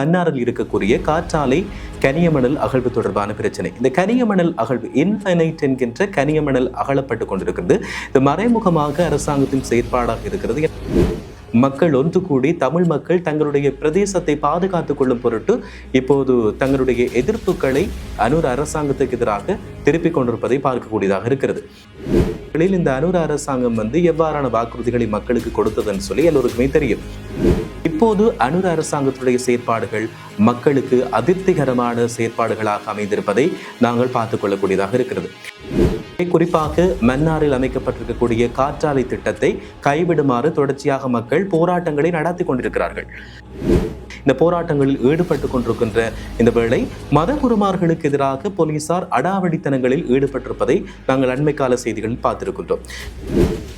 மன்னாரில் இருக்கக்கூடிய காற்றாலை கனியமணல் அகழ்வு தொடர்பான பிரச்சனை. இந்த கனியமணல் அகழ்வு இன்ஃபைனைட் என்கின்ற கனியமணல் அகழப்பட்டு கொண்டிருக்கிறது. இது மறைமுகமாக அரசாங்கத்தின் செயற்பாடாக இருக்கிறது. மக்கள் ஒன்று கூடி தமிழ் மக்கள் தங்களுடைய பிரதேசத்தை பாதுகாத்துக் கொள்ளும் பொருட்டு இப்போது தங்களுடைய எதிர்ப்புகளை அனூர் அரசாங்கத்துக்கு எதிராக திருப்பிக் கொண்டிருப்பதை பார்க்கக்கூடியதாக இருக்கிறது. இந்த அனூர் அரசாங்கம் வந்து எவ்வாறான வாக்குறுதிகளை மக்களுக்கு கொடுத்ததுன்னு சொல்லி எல்லோருக்குமே தெரியும். இப்போது அனுர அரசாங்கத்துடைய செயற்பாடுகள் மக்களுக்கு அதிருப்திகரமான செயற்பாடுகளாக அமைந்திருப்பதை நாங்கள் பார்த்துக் கொள்ளக்கூடியதாக இருக்கிறது. குறிப்பாக மன்னாரில் அமைக்கப்பட்டிருக்கக்கூடிய காற்றாலை திட்டத்தை கைவிடுமாறு தொடர்ச்சியாக மக்கள் போராட்டங்களை நடத்தி கொண்டிருக்கிறார்கள். இந்த போராட்டங்களில் ஈடுபட்டு கொண்டிருக்கின்ற இந்த வேளை மத குருமார்களுக்கு எதிராக போலீசார் அடாவடித்தனங்களில் ஈடுபட்டிருப்பதை நாங்கள் அண்மை கால செய்திகளில் பார்த்திருக்கின்றோம்.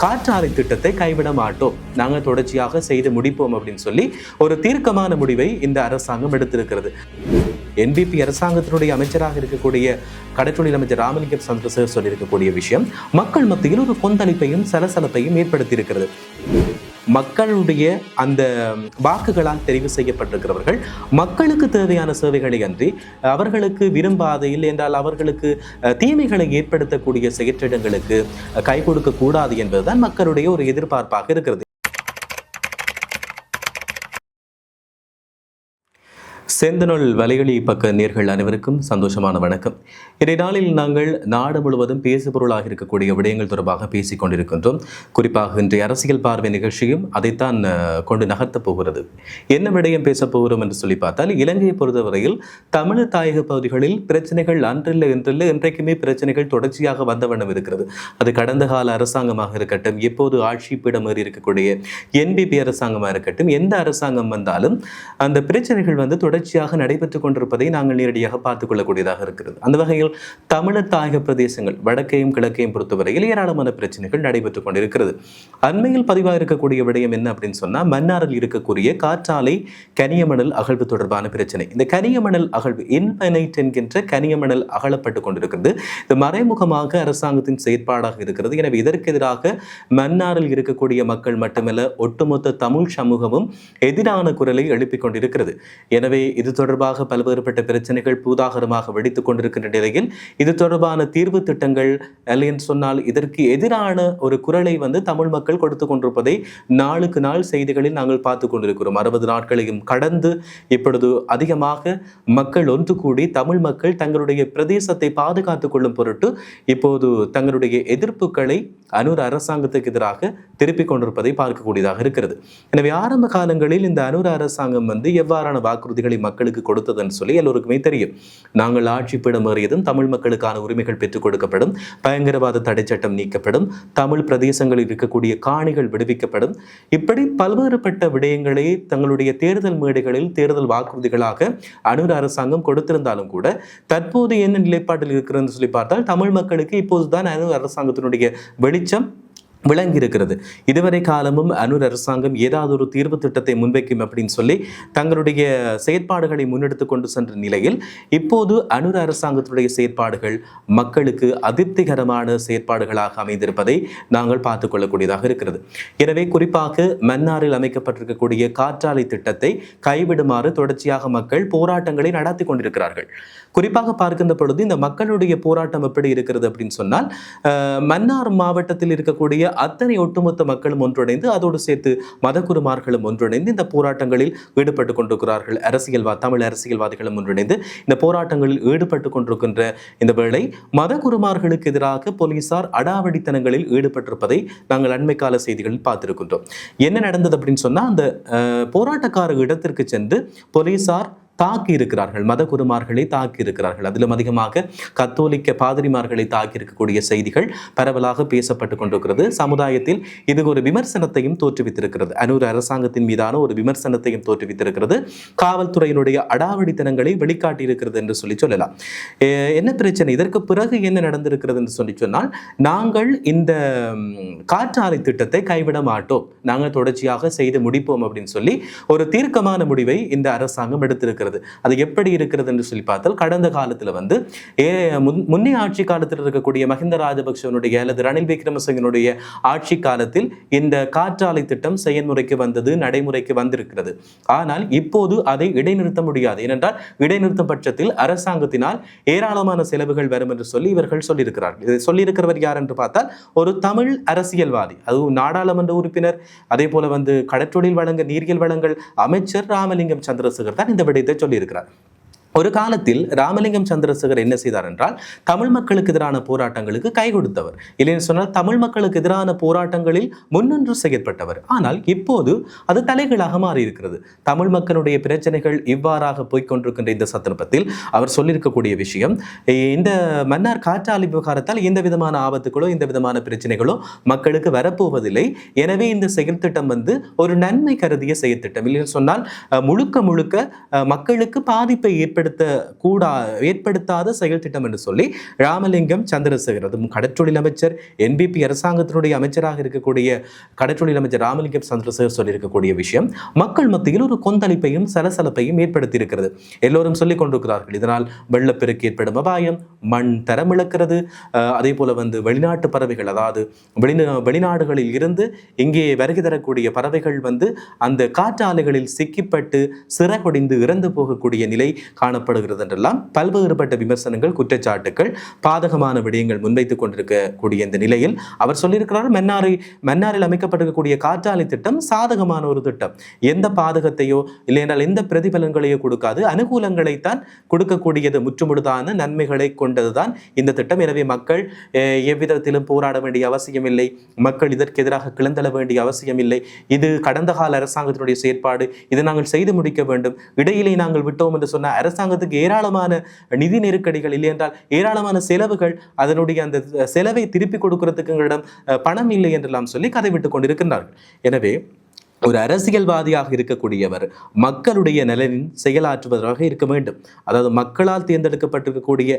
காற்றாலை திட்டத்தை கைவிட மாட்டோம். நாங்கள் தொடர்ச்சியாக செய்து முடிப்போம் அப்படின்னு சொல்லி ஒரு தீர்க்கமான முடிவை இந்த அரசாங்கம் எடுத்திருக்கிறது. என்பிபி அரசாங்கத்தினுடைய அமைச்சராக இருக்கக்கூடிய கடற்றொழில் அமைச்சர் ராமலிங்கம் சந்திரசேகர் சொல்லியிருக்கக்கூடிய விஷயம் மக்கள் மத்தியில் ஒரு கொந்தளிப்பையும் சலசலப்பையும் ஏற்படுத்தியிருக்கிறது. மக்களுடைய அந்த வாக்குகளால் தெரிவு செய்யப்பட்டிருக்கிறவர்கள் மக்களுக்கு தேவையான சேவைகளை அன்றி அவர்களுக்கு விரும்பாத இல்லை என்றால் அவர்களுக்கு தீமைகளை ஏற்படுத்தக்கூடிய செயற்றிடங்களுக்கு கை கொடுக்கக்கூடாது என்பதுதான் மக்களுடைய ஒரு எதிர்பார்ப்பாக இருக்கிறது. செந்தனல் வலைகளி பக்க நேர்கள் அனைவருக்கும் சந்தோஷமான வணக்கம். இன்றைய நாளில் நாங்கள் நாடு முழுவதும் பேசுபொருளாக இருக்கக்கூடிய விடயங்கள் தொடர்பாக பேசிக் கொண்டிருக்கின்றோம். குறிப்பாக இன்றைய அரசியல் பார்வை நிகழ்ச்சியும் அதைத்தான் கொண்டு நகர்த்தப் போகிறது. என்ன விடயம் பேசப் போகிறோம் என்று சொல்லி பார்த்தால் இலங்கையை பொறுத்தவரையில் தமிழ் தாயக பகுதிகளில் பிரச்சனைகள் அன்றில்லை என்றில்லை இன்றைக்குமே பிரச்சனைகள் தொடர்ச்சியாக வந்த வண்ணம் இருக்கிறது. அது கடந்த கால அரசாங்கமாக இருக்கட்டும் எப்போது ஆட்சி பீடம் ஏறி இருக்கக்கூடிய என்பிபி அரசாங்கமாக இருக்கட்டும் எந்த அரசாங்கம் வந்தாலும் அந்த பிரச்சனைகள் வந்து தொடர்ச்சியாக நடைபெற்றுக் கொண்டிருப்பதை நாங்கள் நேரடியாக பார்த்துக் கொள்ளக்கூடியதாக இருக்கிறது. அந்த வகையில் தமிழர் தாயக பிரதேசங்கள் வடக்கையும் கிழக்கையும் பொறுத்தவரையில் ஏராளமான பிரச்சனைகள் நடைபெற்றுக் கொண்டிருக்கிறது. அண்மையில் பதிவாக இருக்கக்கூடிய விடயம் என்ன அப்படின்னு சொன்னா மன்னாரில் இருக்கக்கூடிய காற்றாலை கனியமணல் அகழ்வு தொடர்பான பிரச்சனை. இந்த கனியமணல் அகழ்வு இன்பனைட் என்கின்ற கனியமணல் அகழப்பட்டு கொண்டிருக்கிறது. இது மறைமுகமாக அரசாங்கத்தின் செயற்பாடாக இருக்கிறது. எனவே இதற்கு எதிராக மன்னாரில் இருக்கக்கூடிய மக்கள் மட்டுமல்ல ஒட்டுமொத்த தமிழ் சமூகமும் எதிரான குரலை எழுப்பிக் கொண்டிருக்கிறது. எனவே இது தொடர்பாக பல்வேறுபட்ட பிரச்சனைகள் பூதாகரமாக வெடித்துக் கொண்டிருக்கின்ற நிலையில் இது தொடர்பான தீர்வு திட்டங்கள் இல்லை சொன்னால் இதற்கு எதிரான ஒரு குரலை வந்து தமிழ் மக்கள் கொடுத்து கொண்டிருப்பதை நாளுக்கு நாள் செய்திகளில் நாங்கள் பார்த்து கொண்டிருக்கிறோம். அறுபது நாட்களையும் கடந்து இப்பொழுது அதிகமாக மக்கள் ஒன்று கூடி தமிழ் மக்கள் தங்களுடைய பிரதேசத்தை பாதுகாத்துக் கொள்ளும் பொருட்டு இப்போது தங்களுடைய எதிர்ப்புகளை அனூர் அரசாங்கத்துக்கு எதிராக திருப்பிக் கொண்டிருப்பதை பார்க்கக்கூடியதாக இருக்கிறது. எனவே ஆரம்ப காலங்களில் இந்த அனூர் அரசாங்கம் வந்து எவ்வாறான வாக்குறுதிகளை மக்களுக்கு கொடுத்ததுன்னு சொல்லி எல்லோருக்குமே தெரியும். நாங்கள் ஆட்சி பீடம் ஏறியதும் தமிழ் மக்களுக்கான உரிமைகள் பெற்றுக் கொடுக்கப்படும் பயங்கரவாத தடை சட்டம் நீக்கப்படும் தமிழ் பிரதேசங்களில் இருக்கக்கூடிய காணிகள் விடுவிக்கப்படும். இப்படி பல்வேறுபட்ட விடயங்களை தங்களுடைய தேர்தல் மேடைகளில் தேர்தல் வாக்குறுதிகளாக அனுர் அரசாங்கம் கொடுத்திருந்தாலும் கூட தற்போது என்ன நிலைப்பாட்டில் இருக்கிறது சொல்லி பார்த்தால் தமிழ் மக்களுக்கு இப்போதுதான் அனூர் அரசாங்கத்தினுடைய வெளிச்சம் விளங்கியிருக்கிறது. இதுவரை காலமும் அனூர் அரசாங்கம் ஏதாவது ஒரு தீர்வு திட்டத்தை முன்வைக்கும் அப்படின்னு சொல்லி தங்களுடைய செயற்பாடுகளை முன்னெடுத்து கொண்டு சென்ற நிலையில் இப்போது அனூர் அரசாங்கத்துடைய செயற்பாடுகள் மக்களுக்கு அதிருப்திகரமான செயற்பாடுகளாக அமைந்திருப்பதை நாங்கள் பார்த்துக் கொள்ளக்கூடியதாக இருக்கிறது. எனவே குறிப்பாக மன்னாரில் அமைக்கப்பட்டிருக்கக்கூடிய காற்றாலை திட்டத்தை கைவிடுமாறு தொடர்ச்சியாக மக்கள் போராட்டங்களை நடத்தி கொண்டிருக்கிறார்கள். குறிப்பாக பார்க்கின்ற பொழுது இந்த மக்களுடைய போராட்டம் எப்படி இருக்கிறது அப்படின்னு சொன்னால் மன்னார் மாவட்டத்தில் இருக்கக்கூடிய அத்தனை ஒட்டுமொத்த மக்களும் ஒன்றிணைந்து அதோடு சேர்த்து மதகுருமார்களும் ஒன்றிணைந்து இந்த போராட்டங்களில் ஈடுபட்டு கொண்டிருக்கிறார்கள். அரசியல்வா தமிழ் அரசியல்வாதிகளும் ஒன்றிணைந்து இந்த போராட்டங்களில் ஈடுபட்டு கொண்டிருக்கின்ற இந்த வேளை மதகுருமார்களுக்கு எதிராக போலீசார் அடாவடித்தனங்களில் ஈடுபட்டிருப்பதை நாங்கள் அண்மை கால செய்திகளில் பார்த்திருக்கின்றோம். என்ன நடந்தது அப்படின்னு சொன்னால் அந்த போராட்டக்காரர் போராட்டக்கார இடத்திற்கு சென்று போலீசார் தாக்கி இருக்கிறார்கள் மத குருமார்களை தாக்கி இருக்கிறார்கள் அதிலும் அதிகமாக கத்தோலிக்க பாதிரிமார்களை தாக்கி இருக்கக்கூடிய செய்திகள் பரவலாக பேசப்பட்டு கொண்டிருக்கிறது. சமுதாயத்தில் இது ஒரு விமர்சனத்தையும் தோற்றுவித்திருக்கிறது. அனூர் அரசாங்கத்தின் மீதான ஒரு விமர்சனத்தையும் தோற்றுவித்திருக்கிறது. காவல்துறையினுடைய அடாவடித்தனங்களை வெளிக்காட்டி இருக்கிறது என்று சொல்லி சொல்லலாம். என்ன பிரச்சனை? இதற்கு பிறகு என்ன நடந்திருக்கிறது என்று சொல்லி சொன்னால் நாங்கள் இந்த காற்றாலை திட்டத்தை கைவிட மாட்டோம். நாங்கள் தொடர்ச்சியாக செய்து முடிப்போம் அப்படின்னு சொல்லி ஒரு தீர்க்கமான முடிவை இந்த அரசாங்கம் எடுத்திருக்கிறது. இருக்கிறது. அது எப்படி இருக்கிறது என்று சொல்லி பார்த்தால் கடந்த காலத்தில் வந்து ஏ முன்னே ஆட்சி காலத்தில் இருக்கக்கூடிய மஹிந்த ராஜபக்சவனுடைய அல்லது ரணில் விக்ரமசிங்கனுடைய ஆட்சி காலத்தில் இந்த காற்றாலை திட்டம் செயல்முறைக்கு வந்தது நடைமுறைக்கு வந்திருக்கிறது. ஆனால் இப்போது அதை இடைநிறுத்த முடியாது. ஏனென்றால் இடைநிறுத்தும் பட்சத்தில் அரசாங்கத்தினால் ஏராளமான செலவுகள் வரும் என்று சொல்லி இவர்கள் சொல்லியிருக்கிறார்கள். இதை சொல்லியிருக்கிறவர் யார் என்று பார்த்தால் ஒரு தமிழ் அரசியல்வாதி அதுவும் நாடாளுமன்ற உறுப்பினர் அதே போல வந்து கடற்றொழில் வழங்க நீரியல் வளங்கள் அமைச்சர் ராமலிங்கம் சந்திரசேகர் தான் இந்த விடயத்தை சொல்லியிருக்கிறார். ஒரு காலத்தில் ராமலிங்கம் சந்திரசேகர் என்ன செய்தார் என்றால் தமிழ் மக்களுக்கு எதிரான போராட்டங்களுக்கு கை கொடுத்தவர். இல்லைன்னு சொன்னால் தமிழ் மக்களுக்கு எதிரான போராட்டங்களில் முன்னின்று செயற்பட்டவர். ஆனால் இப்போது அது தலைகளாக மாறி இருக்கிறது தமிழ் மக்களுடைய பிரச்சனைகள் இவ்வாறாக போய்க்கொண்டிருக்கின்ற இந்த சந்தர்ப்பத்தில் அவர் சொல்லியிருக்கக்கூடிய விஷயம் இந்த மன்னார் காற்றாலை விவகாரத்தால் எந்த விதமான ஆபத்துகளோ எந்த விதமான பிரச்சனைகளோ மக்களுக்கு வரப்போவதில்லை. எனவே இந்த செயற்திட்டம் வந்து ஒரு நன்மை கருதிய செயற்திட்டம் இல்லைன்னு சொன்னால் முழுக்க முழுக்க மக்களுக்கு பாதிப்பை ஏற்படுத்த கூடா ஏற்படுத்தாத செயல் திட்டம் என்று சொல்லி ராமலிங்கம் சந்திரசேகர் அதுவும் கடற்றொழில் அமைச்சர் என்பிபி அரசாங்கத்தினுடைய அமைச்சராக இருக்கக்கூடிய கடற்றொழில் அமைச்சர் ராமலிங்கம் சந்திரசேகர் சொல்லியிருக்கக்கூடிய விஷயம் மக்கள் மத்தியில் ஒரு கொந்தளிப்பையும் சலசலப்பையும் ஏற்படுத்தி இருக்கிறது எல்லோரும் சொல்லிக் கொண்டிருக்கிறார்கள் இதனால் வெள்ளப்பெருக்கு ஏற்படும் அபாயம் மண் தரம் இழக்கிறது அதே போல வந்து வெளிநாட்டு பறவைகள் அதாவது வெளிநா வெளிநாடுகளில் இருந்து இங்கே வருகை தரக்கூடிய பறவைகள் வந்து அந்த காற்றாலைகளில் சிக்கிப்பட்டு சிறகுடிந்து இறந்து போகக்கூடிய நிலை காணப்படுகிறது என்றெல்லாம் பல்வேறுபட்ட விமர்சனங்கள் குற்றச்சாட்டுகள் பாதகமான விடயங்கள் முன்வைத்துக் கொண்டிருக்கக்கூடிய இந்த நிலையில் அவர் சொல்லியிருக்கிறார் மன்னாரை மன்னாரில் அமைக்கப்பட்டிருக்கக்கூடிய காற்றாலை திட்டம் சாதகமான ஒரு திட்டம். எந்த பாதகத்தையோ இல்லையென்றால் எந்த பிரதிபலன்களையோ கொடுக்காது. அனுகூலங்களைத்தான் கொடுக்கக்கூடியது முற்றுமுழுதான நன்மைகளை கொண்டதுதான் இந்த திட்டம். எனவே மக்கள் எவ்விதத்திலும் போராட வேண்டிய அவசியம் இல்லை மக்கள் இதற்கு எதிராக கிளந்தள வேண்டிய அவசியம் இல்லை இது கடந்த கால அரசாங்கத்தினுடைய செயற்பாடு. இதை நாங்கள் செய்து முடிக்க வேண்டும். இடையிலே நாங்கள் விட்டோம் என்று சொன்ன அரசு அரசாங்கத்துக்கு ஏராளமான நிதி நெருக்கடிகள் இல்லை என்றால் ஏராளமான செலவுகள் அதனுடைய அந்த செலவை திருப்பி கொடுக்கறதுக்கு எங்களிடம் பணம் இல்லை என்றெல்லாம் சொல்லி கதை விட்டு கொண்டிருக்கின்றார்கள். எனவே ஒரு அரசியல்வாதியாக இருக்கக்கூடியவர் மக்களுடைய நலனின் செயலாற்றுவதாக இருக்க வேண்டும். அதாவது மக்களால் தேர்ந்தெடுக்கப்பட்டிருக்கக்கூடிய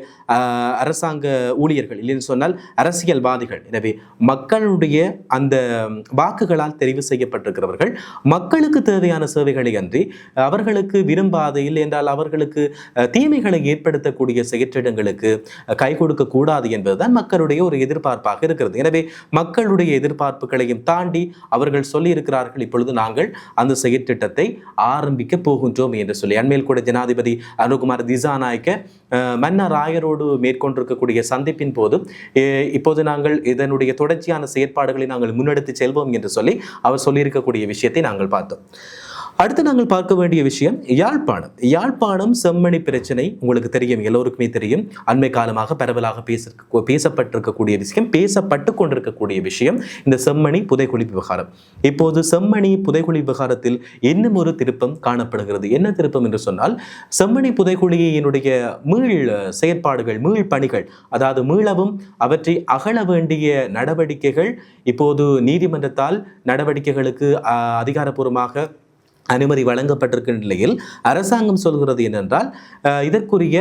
அரசாங்க ஊழியர்கள். இல்லைன்னு சொன்னால் அரசியல்வாதிகள். எனவே மக்களுடைய அந்த வாக்குகளால் தெரிவு செய்யப்பட்டிருக்கிறவர்கள் மக்களுக்கு தேவையான சேவைகளை அன்றி அவர்களுக்கு விரும்பாத இல்லை என்றால் அவர்களுக்கு தீமைகளை ஏற்படுத்தக்கூடிய செயற்றிடங்களுக்கு கை கொடுக்க கூடாது என்பதுதான் மக்களுடைய ஒரு எதிர்பார்ப்பாக இருக்கிறது. எனவே மக்களுடைய எதிர்பார்ப்புகளையும் தாண்டி அவர்கள் சொல்லியிருக்கிறார்கள் இப்பொழுது இப்பொழுது நாங்கள் அந்த செயற்திட்டத்தை ஆரம்பிக்க போகின்றோம் என்று சொல்லி அண்மையில் கூட ஜனாதிபதி அனுகுமார் திசாநாயக்க மன்னர் ராயரோடு மேற்கொண்டிருக்கக்கூடிய சந்திப்பின் போது இப்போது நாங்கள் இதனுடைய தொடர்ச்சியான செயற்பாடுகளை நாங்கள் முன்னெடுத்து செல்வோம் என்று சொல்லி அவர் சொல்லியிருக்கக்கூடிய விஷயத்தை நாங்கள் பார்த்தோம். அடுத்து நாங்கள் பார்க்க வேண்டிய விஷயம் யாழ்ப்பாணம். யாழ்ப்பாணம் செம்மணி பிரச்சனை உங்களுக்கு தெரியும் எல்லோருக்குமே தெரியும். அண்மை காலமாக பரவலாக பேச பேசப்பட்டிருக்கக்கூடிய விஷயம் பேசப்பட்டு கொண்டிருக்கக்கூடிய விஷயம் இந்த செம்மணி புதைக்குழி விவகாரம். இப்போது செம்மணி புதைக்குழி விவகாரத்தில் இன்னும் ஒரு திருப்பம் காணப்படுகிறது. என்ன திருப்பம் என்று சொன்னால் செம்மணி புதைக்குழியினுடைய மீள் செயற்பாடுகள் மீள் பணிகள் அதாவது மீளவும் அவற்றை அகழ வேண்டிய நடவடிக்கைகள் இப்போது நீதிமன்றத்தால் நடவடிக்கைகளுக்கு அதிகாரப்பூர்வமாக அனுமதி வழங்கப்பட்டிருக்கின்ற நிலையில் அரசாங்கம் சொல்கிறது என்னென்றால் இதற்குரிய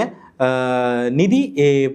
நிதி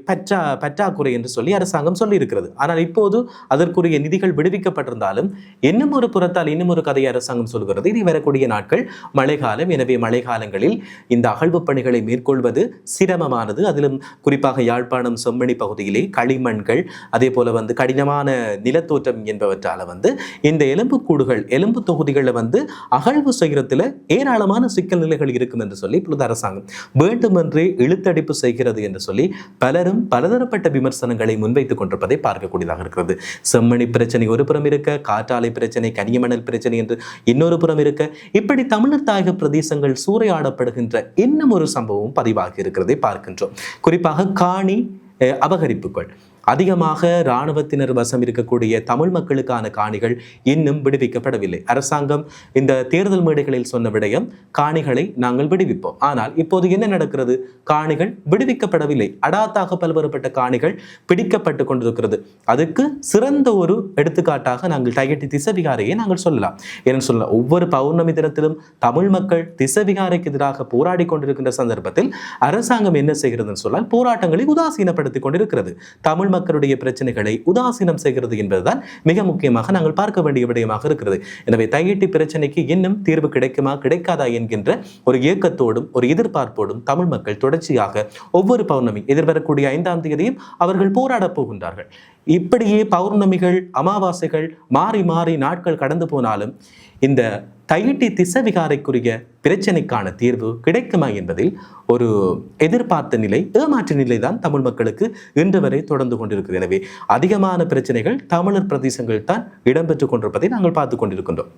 பற்றா பற்றாக்குறை என்று சொல்லி அரசாங்கம் சொல்லியிருக்கிறது. ஆனால் இப்போது அதற்குரிய நிதிகள் விடுவிக்கப்பட்டிருந்தாலும் இன்னும் ஒரு புறத்தால் இன்னும் ஒரு கதையை அரசாங்கம் சொல்கிறது. இனி வரக்கூடிய நாட்கள் மழைக்காலம். எனவே மழைக்காலங்களில் இந்த அகழ்வு பணிகளை மேற்கொள்வது சிரமமானது. அதிலும் குறிப்பாக யாழ்ப்பாணம் செம்மணி பகுதியிலே களிமண்கள் அதே போல வந்து கடினமான நிலத்தோற்றம் என்பவற்றால் வந்து இந்த எலும்புக்கூடுகள் எலும்பு தொகுதிகளில் வந்து அகழ்வு செய்கிறதுல ஏராளமான சிக்கல் நிலைகள் இருக்கும் என்று சொல்லி இப்பொழுது அரசாங்கம் வேண்டுமென்றே இழுத்தடிப்பு செய்கிறது என்று சொல்லி பலரும் பலதரப்பட்ட விமர்சனங்களை முன்வைத்துக் கொண்டிருப்பதை பார்க்கக்கூடியதாக இருக்கிறது. செம்மணி பிரச்சனை ஒரு புறம் இருக்க காற்றாலை பிரச்சனை கனியமணல் பிரச்சனை என்று இன்னொரு புறம் இருக்க இப்படி தமிழர் தாயக பிரதேசங்கள் சூறையாடப்படுகின்ற இன்னும் ஒரு சம்பவம் பதிவாகி இருக்கிறதை பார்க்கின்றோம். குறிப்பாக காணி அஹ், அபகரிப்புகள். அதிகமாக இராணுவத்தினர் வசம் இருக்கக்கூடிய தமிழ் மக்களுக்கான காணிகள் இன்னும் விடுவிக்கப்படவில்லை. அரசாங்கம் இந்த தேர்தல் மேடைகளில் சொன்ன விடயம் காணிகளை நாங்கள் விடுவிப்போம். ஆனால் இப்போது என்ன நடக்கிறது? காணிகள் விடுவிக்கப்படவில்லை. அடாத்தாக பல்வேறுபட்ட காணிகள் பிடிக்கப்பட்டு கொண்டிருக்கிறது. அதுக்கு சிறந்த ஒரு எடுத்துக்காட்டாக நாங்கள் டைகட்டி திசவிகாரையை நாங்கள் சொல்லலாம். ஏன்னு சொல்லலாம் ஒவ்வொரு பௌர்ணமி தினத்திலும் தமிழ் மக்கள் திசவிகாரைக்கு எதிராக போராடி கொண்டிருக்கின்ற சந்தர்ப்பத்தில் அரசாங்கம் என்ன செய்கிறதுன்னு சொன்னால் போராட்டங்களை உதாசீனப்படுத்திக் கொண்டிருக்கிறது. தமிழ் மக்களுடைய பிரச்சனைகளை உதாசீனம் செய்கிறது என்பதுதான் மிக முக்கியமாக நாங்கள் பார்க்க வேண்டிய விடயமாக இருக்கிறது. எனவே தையீட்டு பிரச்சனைக்கு இன்னும் தீர்வு கிடைக்குமா கிடைக்காதா என்கின்ற ஒரு ஏக்கத்தோடும் ஒரு எதிர்பார்ப்போடும் தமிழ் மக்கள் தொடர்ச்சியாக ஒவ்வொரு பௌர்ணமி எதிர்வரக்கூடிய ஐந்தாம் தேதியும் அவர்கள் போராடப் போகின்றார்கள். இப்படியே பௌர்ணமிகள் அமாவாசைகள் மாறி மாறி நாட்கள் கடந்து போனாலும் இந்த தையிட்டி திசவிகாரைக்குரிய பிரச்சனைக்கான தீர்வு கிடைக்குமா என்பதில் ஒரு எதிர்பார்த்த நிலை ஏமாற்ற நிலை தான் தமிழ் மக்களுக்கு இன்று வரை தொடர்ந்து கொண்டிருக்கிறது. எனவே அதிகமான பிரச்சனைகள் தமிழர் பிரதேசங்கள் தான் இடம்பெற்றுக் கொண்டிருப்பதை நாங்கள் பார்த்து கொண்டிருக்கின்றோம்.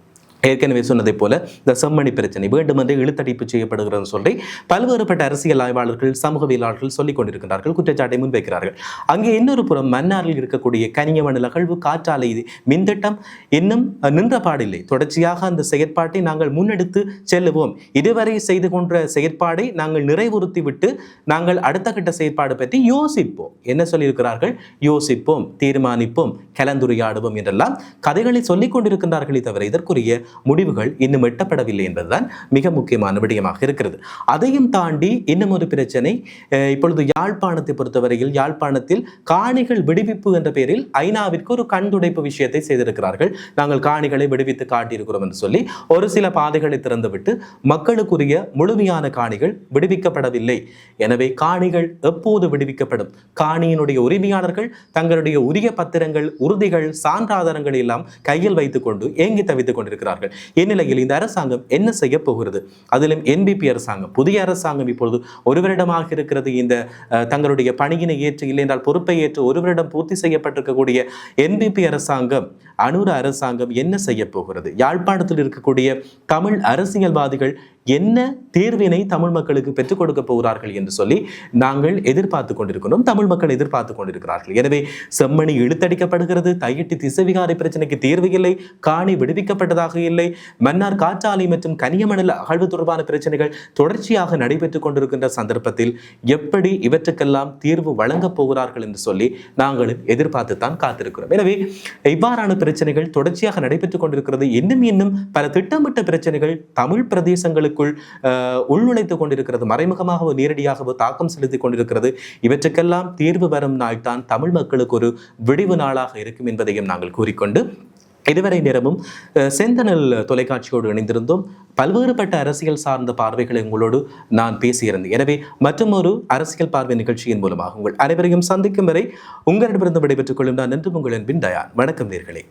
ஏற்கனவே சொன்னதைப் போல இந்த செம்மணி பிரச்சனை வேண்டுமென்றே இழுத்தடிப்பு செய்யப்படுகிறது சொல்லி பல்வேறுபட்ட அரசியல் ஆய்வாளர்கள் சமூகவியலாளர்கள் சொல்லிக் கொண்டிருக்கிறார்கள் குற்றச்சாட்டை முன்வைக்கிறார்கள். அங்கே இன்னொரு புறம் மன்னாரில் இருக்கக்கூடிய கனியமணல் அகழ்வு காற்றாலை மின்திட்டம் இன்னும் நின்ற பாடில்லை. தொடர்ச்சியாக அந்த செயற்பாட்டை நாங்கள் முன்னெடுத்து செல்லுவோம். இதுவரை செய்து கொண்ட செயற்பாடை நாங்கள் நிறைவுறுத்தி விட்டு நாங்கள் அடுத்த கட்ட செயற்பாடு பற்றி யோசிப்போம். என்ன சொல்லியிருக்கிறார்கள்? யோசிப்போம் தீர்மானிப்போம் கலந்துரையாடுவோம் என்றெல்லாம் கதைகளை சொல்லிக் கொண்டிருக்கிறார்களே தவிர இதற்குரிய முடிவுகள் இன்னும் எட்டப்படவில்லை என்பதுதான் மிக முக்கியமான விடயமாக இருக்கிறது. அதையும் தாண்டி இன்னும் ஒரு பிரச்சனை இப்பொழுது யாழ்ப்பாணத்தை பொறுத்தவரையில் யாழ்ப்பாணத்தில் காணிகள் விடுவிப்பு என்ற பெயரில் ஐநாவிற்கு ஒரு கண்துடைப்பு விஷயத்தை செய்திருக்கிறார்கள். நாங்கள் காணிகளை விடுவித்து காட்டியிருக்கிறோம் என்று சொல்லி ஒரு சில பாதைகளை திறந்துவிட்டு மக்களுக்குரிய முழுமையான காணிகள் விடுவிக்கப்படவில்லை. எனவே காணிகள் எப்போது விடுவிக்கப்படும்? காணியினுடைய உரிமையாளர்கள் தங்களுடைய உரிய பத்திரங்கள் உறுதிகள் சான்றாதாரங்கள் எல்லாம் கையில் வைத்துக்கொண்டு ஏங்கி தவித்துக் கொண்டிருக்கிறார்கள். இந்நிலையில் இந்த அரசாங்கம் என்ன செய்ய போகிறது? அதிலும் என்பிபி அரசாங்கம் புதிய அரசாங்கம் இப்பொழுது ஒரு வருடமாக இருக்கிறது. இந்த தங்களுடைய பணியினை ஏற்று இல்லை என்றால் பொறுப்பை ஏற்று ஒரு வருடம் பூர்த்தி செய்யப்பட்டிருக்கக்கூடிய என்பிபி அரசாங்கம் அனுர அரசாங்கம் என்ன செய்ய போகிறது? யாழ்ப்பாணத்தில் இருக்கக்கூடிய தமிழ் அரசியல்வாதிகள் என்ன தீர்வினை தமிழ் மக்களுக்கு பெற்றுக் கொடுக்க போகிறார்கள் என்று சொல்லி நாங்கள் எதிர்பார்த்து கொண்டிருக்கிறோம். தமிழ் மக்கள் எதிர்பார்த்து கொண்டிருக்கிறார்கள். எனவே செம்மணி இழுத்தடிக்கப்படுகிறது. தையிட்டு திசைவிகாரை பிரச்சனைக்கு தீர்வு இல்லை. காணி விடுவிக்கப்பட்டதாக இல்லை. மன்னார் காற்றாலை மற்றும் கனியமணல் அகழ்வு தொடர்பான பிரச்சனைகள் தொடர்ச்சியாக நடைபெற்றுக் கொண்டிருக்கின்ற சந்தர்ப்பத்தில் எப்படி இவற்றுக்கெல்லாம் தீர்வு வழங்கப் போகிறார்கள் என்று சொல்லி நாங்களும் எதிர்பார்த்து தான் காத்திருக்கிறோம். எனவே இவ்வாறான பிரச்சனைகள் தொடர்ச்சியாக நடைபெற்றுக் கொண்டிருக்கிறது. இன்னும் இன்னும் பல திட்டமிட்ட பிரச்சனைகள் தமிழ் பிரதேசங்களுக்கு அஹ், உள்நுழைத்து கொண்டிருக்கிறது மறைமுகமாகவோ நேரடியாகவோ தாக்கம் செலுத்தி கொண்டிருக்கிறது. இவற்றுக்கெல்லாம் தீர்வு வரும் நாள் தான் தமிழ் மக்களுக்கு ஒரு விடிவு நாளாக இருக்கும் என்பதையும் நாங்கள் கூறிக்கொண்டு இதுவரை நேரமும் செந்தனல் தொலைக்காட்சியோடு இணைந்திருந்தோம். பல்வேறுபட்ட அரசியல் சார்ந்த பார்வைகளை உங்களோடு நான் பேசியிருந்தேன். எனவே மற்றொரு அரசியல் பார்வை நிகழ்ச்சியின் மூலமாக உங்கள் அனைவரையும் சந்திக்கும் வரை உங்களிடமிருந்து விடைபெற்றுக் கொள்ளும் நான் என்று உங்கள் அன்பின் தயான். வணக்கம் நேர்களே.